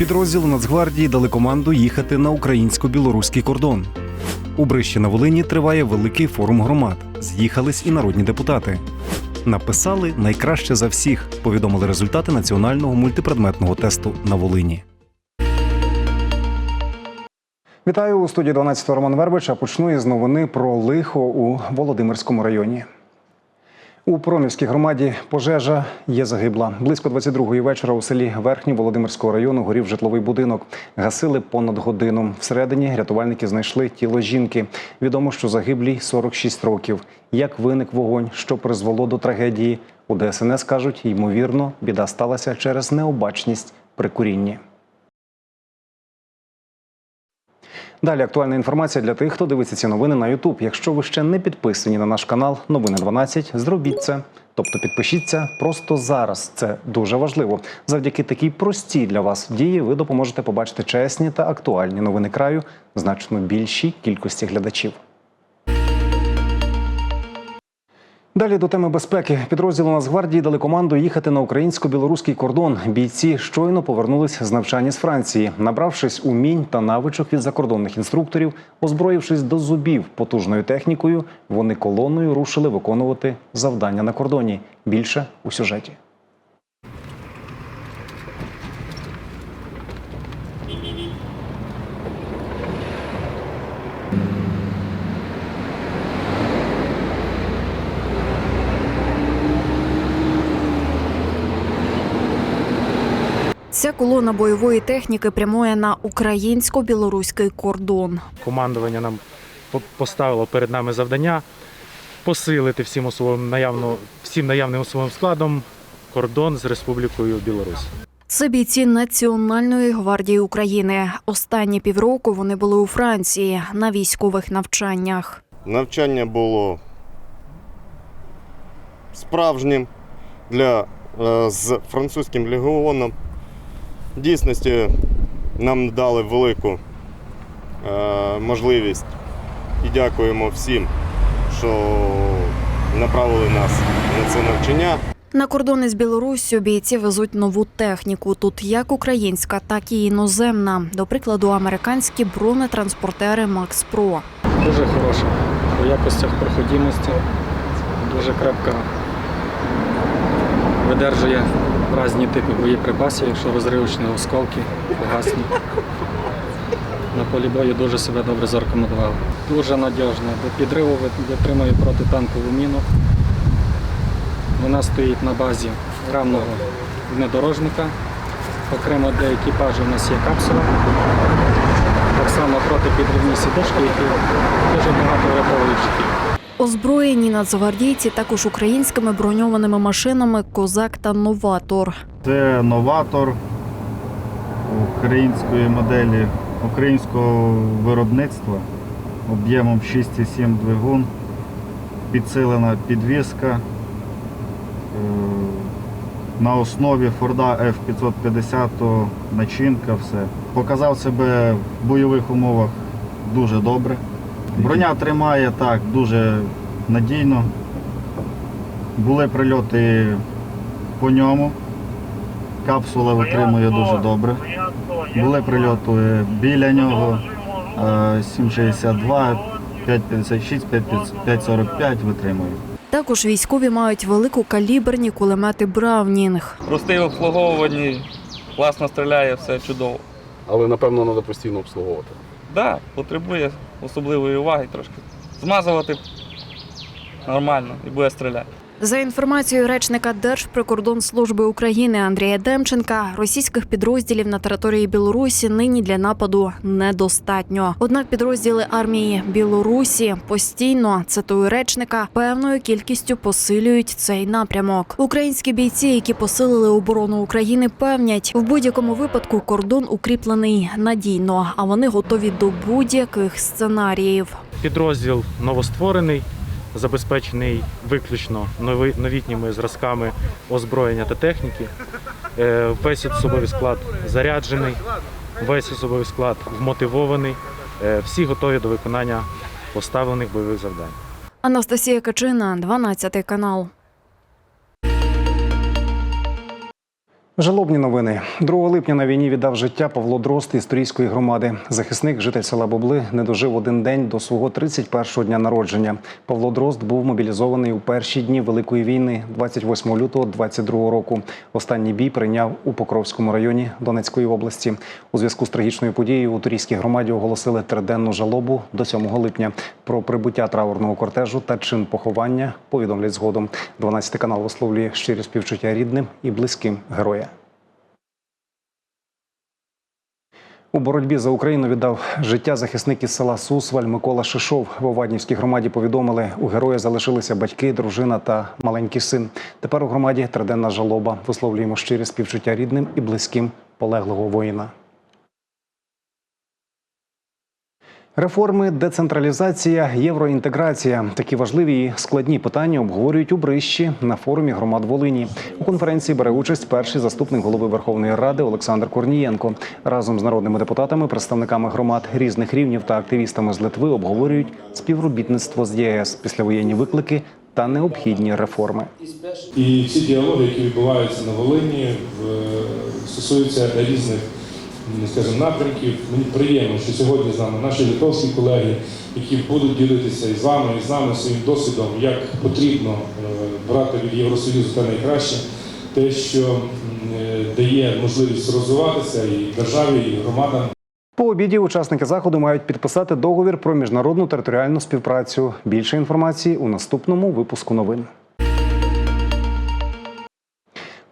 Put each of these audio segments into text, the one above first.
Підрозділи Нацгвардії дали команду їхати на українсько-білоруський кордон. У Брищі на Волині триває великий форум громад. З'їхались і народні депутати. Написали найкраще за всіх. Повідомили результати національного мультипредметного тесту на Волині. Вітаю у студії 12 Роман Вербич. А почну із новини про лихо у Володимирському районі. У Промівській громаді пожежа є загибла. Близько 22-ї вечора у селі Верхній Володимирського району горів житловий будинок. Гасили понад годину. Всередині рятувальники знайшли тіло жінки. Відомо, що загиблій 46 років. Як виник вогонь, що призвело до трагедії? У ДСНС кажуть, ймовірно, біда сталася через необачність при курінні. Далі актуальна інформація для тих, хто дивиться ці новини на YouTube. Якщо ви ще не підписані на наш канал Новини 12, зробіть це. Тобто підпишіться просто зараз. Це дуже важливо. Завдяки такій простій для вас дії ви допоможете побачити чесні та актуальні новини краю значно більшій кількості глядачів. Далі до теми безпеки. Підрозділи Нацгвардії дали команду їхати на українсько-білоруський кордон. Бійці щойно повернулись з навчання з Франції, набравшись умінь та навичок від закордонних інструкторів, озброївшись до зубів потужною технікою, вони колоною рушили виконувати завдання на кордоні. Більше у сюжеті. Ця колона бойової техніки прямує на українсько-білоруський кордон. командування нам по- поставило перед нами завдання посилити всім особовим наявно, всім наявним особовим складом кордон з Республікою Білорусь. Це бійці Національної гвардії України. Останні півроку вони були у Франції на військових навчаннях. Навчання було справжнім для, е, з французьким легіоном. В дійсності нам дали велику е, можливість і дякуємо всім, що направили нас на це навчання. На кордони з Білоруссю бійці везуть нову техніку. Тут як українська, так і іноземна. До прикладу, американські бронетранспортери Макс Про. Дуже хороша по якостях проходимості, дуже крепка. Видержує різні типи боєприпасів, якщо розривочні осколки, фугасні. На полі бою дуже себе добре зарекомендували. Дуже надіжна. До підриву витримує протитанкову міну. Вона стоїть на базі рамного внедорожника. Окремо для екіпажу у нас є капсула. Так само протипідрівні сідушки, які дуже багато врятовують життів. Озброєні нацгвардійці також українськими броньованими машинами Козак та Новатор. Це новатор української моделі, українського виробництва об'ємом 6,7 двигун, підсилена підвіска е, на основі Форда F550 начинка, все. Показав себе в бойових умовах дуже добре. Броня тримає так дуже надійно. Були прильоти по ньому. Капсула витримує дуже добре. Були прильоти біля нього. е, 7,62, 5,56, 5,45 витримує. Також військові мають великокаліберні кулемети Браунінг. простий в обслуговуванні, класно стріляє, все чудово. Але напевно треба постійно обслуговувати. Да, потребує особливої уваги трошки. Змазувати нормально і буде стріляти. За інформацією речника Держприкордонслужби України Андрія Демченка, російських підрозділів на території Білорусі нині для нападу недостатньо. Однак підрозділи армії Білорусі постійно цитую речника певною кількістю посилюють цей напрямок. Українські бійці, які посилили оборону України, певнять в будь-якому випадку кордон укріплений надійно, а вони готові до будь-яких сценаріїв. Підрозділ новостворений, забезпечений виключно новітніми зразками озброєння та техніки. Е, Весь особовий склад заряджений, весь особовий склад вмотивований. Е, Всі готові до виконання поставлених бойових завдань. Анастасія Качина, 12 канал. Жалобні новини. 2 липня на війні віддав життя Павло Дрозд із Турійської громади. Захисник, житель села Бобли, не дожив один день до свого 31-го дня народження. Павло Дрозд був мобілізований у перші дні Великої війни, 28 лютого 22 року. Останній бій прийняв у Покровському районі Донецької області. У зв'язку з трагічною подією у Турійській громаді оголосили триденну жалобу до 7 липня. Про прибуття траурного кортежу та чин поховання повідомлять згодом. 12 канал висловлює щирі співчуття рідним і близьким героя. У боротьбі за Україну віддав життя захисник із села Сусваль Микола Шишов. В Оваднівській громаді повідомили, у героя залишилися батьки, дружина та маленький син. Тепер у громаді триденна жалоба. Висловлюємо щирі співчуття рідним і близьким полеглого воїна. Реформи, децентралізація, євроінтеграція такі важливі і складні питання обговорюють у Брищі на форумі громад Волині. У конференції бере участь перший заступник голови Верховної Ради Олександр Корнієнко. Разом з народними депутатами, представниками громад різних рівнів та активістами з Литви обговорюють співробітництво з ЄС, післявоєнні виклики та необхідні реформи. І всі діалоги, які відбуваються на Волині, стосуються різних скажімо, напрямків. Мені приємно, що сьогодні з нами наші литовські колеги, які будуть ділитися і з вами, і з нами своїм досвідом, як потрібно е, брати від Євросоюзу те найкраще, те, що е, дає можливість розвиватися і державі, і громадам. По обіді учасники заходу мають підписати договір про міжнародну територіальну співпрацю. Більше інформації у наступному випуску новин.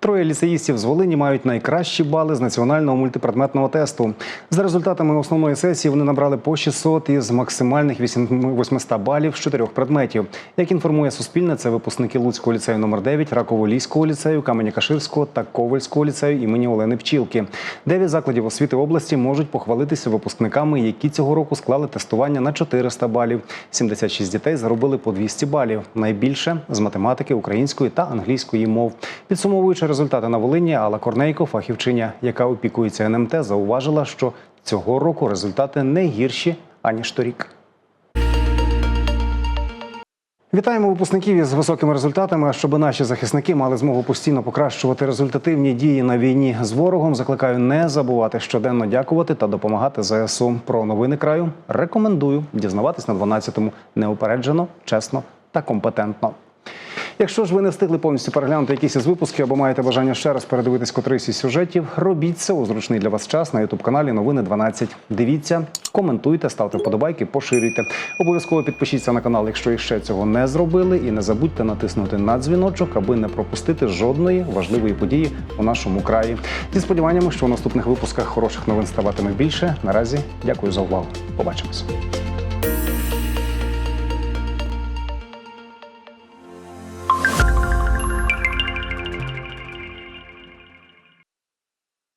Троє ліцеїстів з Волині мають найкращі бали з національного мультипредметного тесту. За результатами основної сесії вони набрали по 600 із максимальних 800 балів з чотирьох предметів. Як інформує Суспільне, це випускники Луцького ліцею номер 9 Раковолійського ліцею, Каменя-Каширського та Ковальського ліцею імені Олени Пчілки. Дев'ять закладів освіти області можуть похвалитися випускниками, які цього року склали тестування на 400 балів. 76 дітей заробили по 200 балів. Найбільше з математики, української та англійської мов. Підсумовуючи результати на Волині, Алла Корнейко, фахівчиня, яка опікується НМТ, зауважила, що цього року результати не гірші аніж торік. Вітаємо випускників із високими результатами. Щоб наші захисники мали змогу постійно покращувати результативні дії на війні з ворогом. Закликаю не забувати щоденно дякувати та допомагати ЗСУ. Про новини краю рекомендую дізнаватись на 12-му неупереджено, чесно та компетентно. Якщо ж ви не встигли повністю переглянути якісь із випусків або маєте бажання ще раз передивитись котрийсь із сюжетів, робіть це у зручний для вас час на ютуб каналі Новини 12. Дивіться, коментуйте, ставте вподобайки, поширюйте. Обов'язково підпишіться на канал, якщо іще цього не зробили, і не забудьте натиснути на дзвіночок, аби не пропустити жодної важливої події у нашому краї. Зі сподіваннями, що у наступних випусках хороших новин ставатиме більше. Наразі дякую за увагу. Побачимось.